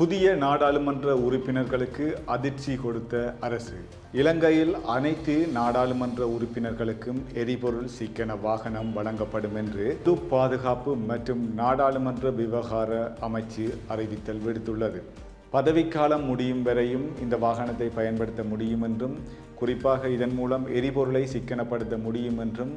புதிய நாடாளுமன்ற உறுப்பினர்களுக்கு அதிர்ச்சி கொடுத்த அரசு. இலங்கையில் அனைத்து நாடாளுமன்ற உறுப்பினர்களுக்கும் எரிபொருள் சிக்கன வாகனம் வழங்கப்படும் என்று பொது பாதுகாப்பு மற்றும் நாடாளுமன்ற விவகார அமைச்சு அறிவித்தல் விடுத்துள்ளது. பதவிக்காலம் முடியும் வரையும் இந்த வாகனத்தை பயன்படுத்த முடியும் என்றும் குறிப்பாக இதன் மூலம் எரிபொருளை சிக்கனப்படுத்த முடியும் என்றும்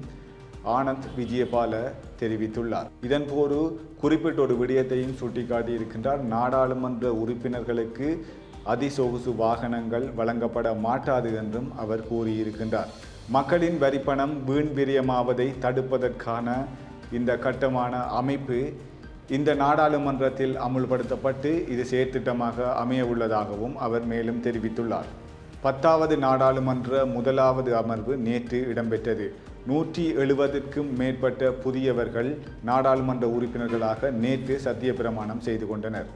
ஆனந்த் விஜயபால தெரிவித்துள்ளார். இதன்போது குறிப்பிட்ட ஒரு விடயத்தையும் சுட்டிக்காட்டியிருக்கின்றார். நாடாளுமன்ற உறுப்பினர்களுக்கு அதிசொகுசு வாகனங்கள் வழங்கப்பட மாட்டாது என்றும் அவர் கூறியிருக்கின்றார். மக்களின் வரிப்பணம் வீண் விரயமாவதை தடுப்பதற்கான இந்த கட்டமான அமைப்பு இந்த நாடாளுமன்றத்தில் அமுல்படுத்தப்பட்டு இது செயற்திட்டமாக அமைய உள்ளதாகவும் அவர் மேலும் தெரிவித்துள்ளார். பத்தாவது நாடாளுமன்ற முதலாவது அமர்வு நேற்று இடம்பெற்றது. நூற்றி எழுபதுக்கும் மேற்பட்ட புதியவர்கள் நாடாளுமன்ற உறுப்பினர்களாக நேற்று சத்திய பிரமாணம் செய்து கொண்டனர்.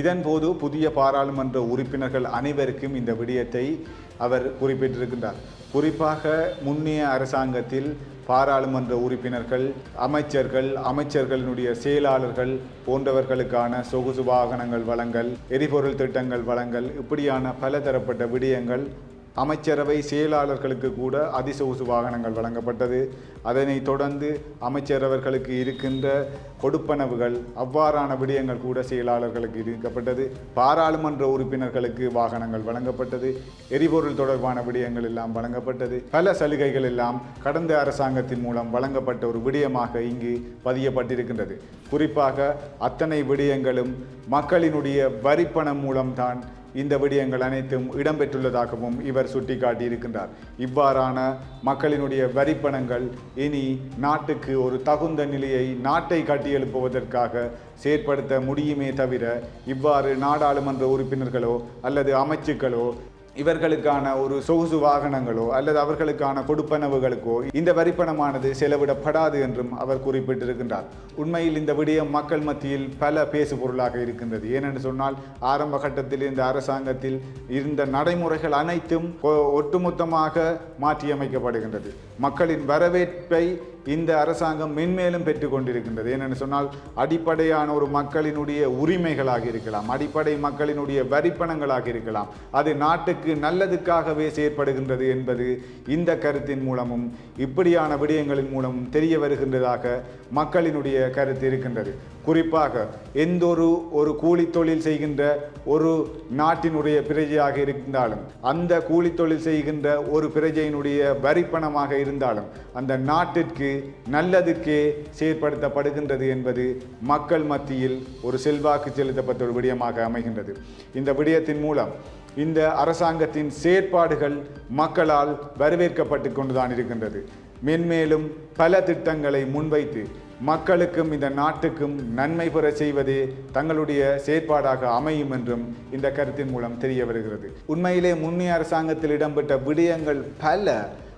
இதன்போது புதிய பாராளுமன்ற உறுப்பினர்கள் அனைவருக்கும் இந்த விடயத்தை அவர் குறிப்பிட்டிருக்கின்றார். குறிப்பாக முன்னைய அரசாங்கத்தில் பாராளுமன்ற உறுப்பினர்கள் அமைச்சர்கள் அமைச்சர்களினுடைய செயலாளர்கள் போன்றவர்களுக்கான சொகுசு வாகனங்கள் வழங்கல் எரிபொருள் திட்டங்கள் வழங்கல் இப்படியான பலதரப்பட்ட விடயங்கள் அமைச்சரவை செயலாளர்களுக்கு கூட அதிசொகுசு வாகனங்கள் வழங்கப்பட்டது. அதனைத் தொடர்ந்து அமைச்சரவர்களுக்கு இருக்கின்ற கொடுப்பனவுகள் அவ்வாறான விடயங்கள் கூட செயலாளர்களுக்கு இருக்கப்பட்டது பாராளுமன்ற உறுப்பினர்களுக்கு வாகனங்கள் வழங்கப்பட்டது. எரிபொருள் தொடர்பான விடயங்கள் எல்லாம் வழங்கப்பட்டது. பல சலுகைகள் எல்லாம் கடந்த அரசாங்கத்தின் மூலம் வழங்கப்பட்ட ஒரு விடயமாக இங்கு பதியப்பட்டிருக்கின்றது. குறிப்பாக அத்தனை விடயங்களும் மக்களினுடைய வரிப்பணம் மூலம்தான் இந்த விடயங்கள் அனைத்தும் இடம்பெற்றுள்ளதாகவும் இவர் சுட்டிக்காட்டியிருக்கின்றார். இவ்வாறான மக்களினுடைய வரிப்பணங்கள் இனி நாட்டுக்கு ஒரு தகுந்த நிலையை நாட்டை கட்டியெழுப்புவதற்காக செயற்படுத்த முடியுமே தவிர இவ்வாறு நாடாளுமன்ற உறுப்பினர்களோ அல்லது அமைச்சுக்களோ இவர்களுக்கான ஒரு சொகுசு வாகனங்களோ அல்லது அவர்களுக்கான கொடுப்பனவுகளுக்கோ இந்த வரிப்பணமானது செலவிடப்படாது என்றும் அவர் குறிப்பிட்டிருக்கின்றார். உண்மையில் இந்த விடயம் மக்கள் மத்தியில் பல பேசு பொருளாக இருக்கின்றது. ஏனென்று சொன்னால் ஆரம்ப கட்டத்தில் இந்த அரசாங்கத்தில் இருந்த நடைமுறைகள் அனைத்தும் ஒட்டுமொத்தமாக மாற்றியமைக்கப்படுகின்றது. மக்களின் வரவேற்பை இந்த அரசாங்கம் மென்மேலும் பெற்று கொண்டிருக்கின்றது ஏனென்று சொன்னால் அடிப்படையான ஒரு மக்களினுடைய உரிமைகளாக இருக்கலாம் அடிப்படை மக்களினுடைய வரிப்பணங்களாக இருக்கலாம் அது நாட்டுக்கு நல்லதுக்காகவே செயற்படுகின்றது என்பது இந்த கருத்தின் மூலமும் இப்படியான விடயங்களின் மூலமும் தெரிய வருகின்றதாக மக்களினுடைய கருத்து இருக்கின்றது. குறிப்பாக எந்த ஒரு ஒரு கூலி தொழில் செய்கின்ற ஒரு நாட்டினுடைய பிரஜையாக இருந்தாலும் அந்த கூலி தொழில் செய்கின்ற ஒரு பிரஜையினுடைய வரிப்பணமாக இருந்தாலும் அந்த நாட்டிற்கு நல்லதுக்கே செயற்படுத்தப்படுகின்றது என்பது மக்கள் மத்தியில் ஒரு செல்வாக்கு செலுத்தப்பட்ட ஒரு விடயமாக அமைகின்றது. இந்த விடயத்தின் மூலம் இந்த அரசாங்கத்தின் செயற்பாடுகள் மக்களால் வரவேற்கப்பட்டு கொண்டுதான் இருக்கின்றது. மென்மேலும் பல திட்டங்களை முன்வைத்து மக்களுக்கும் இந்த நாட்டுக்கும் நன்மை பெற செய்வதே தங்களுடைய செயற்பாடாக அமையும் என்றும் இந்த கருத்தின் மூலம் தெரிய வருகிறது. உண்மையிலே முன்னைய அரசாங்கத்தில் இடம்பெற்ற விடயங்கள் பல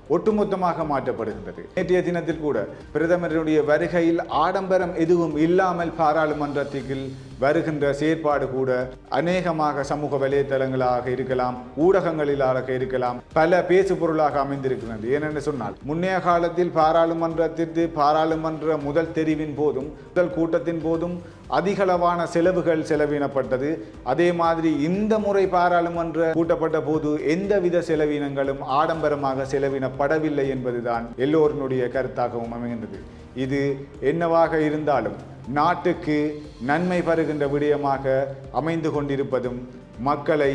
ஒட்டுமொத்தமாக மாற்றப்படுகின்றது. நேற்றைய தினத்தில் கூட பிரதமருடைய வருகையில் ஆடம்பரம் எதுவும் இல்லாமல் பாராளுமன்றத்திற்கு வருகின்ற செயற்பாடு கூட அநேகமாக சமூக வலைதளங்களாக இருக்கலாம் ஊடகங்களிலாக இருக்கலாம் பல பேசு பொருளாக அமைந்திருக்கிறது ஏனென்று சொன்னால் முன்னைய காலத்தில் பாராளுமன்றத்திற்கு பாராளுமன்ற முதல் தெரிவின் போதும் முதல் கூட்டத்தின் போதும் அதிகளவான செலவுகள் செலவினப்பட்டது. அதே மாதிரி இந்த முறை பாராளுமன்ற கூட்டப்பட்ட போது எந்தவித செலவினங்களும் ஆடம்பரமாக செலவினப்படவில்லை என்பதுதான் எல்லோருடைய கருத்தாகவும் அமைகின்றது. இது என்னவாக இருந்தாலும் நாட்டுக்கு நன்மை பருகின்ற விடயமாக அமைந்து கொண்டிருப்பதும் மக்களை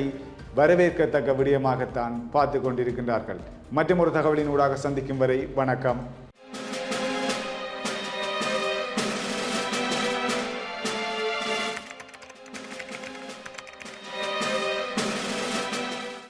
வரவேற்கத்தக்க விடயமாகத்தான் பார்த்து கொண்டிருக்கின்றார்கள். மற்றும் ஒரு தகவலின் ஊடாக சந்திக்கும் வரை வணக்கம்.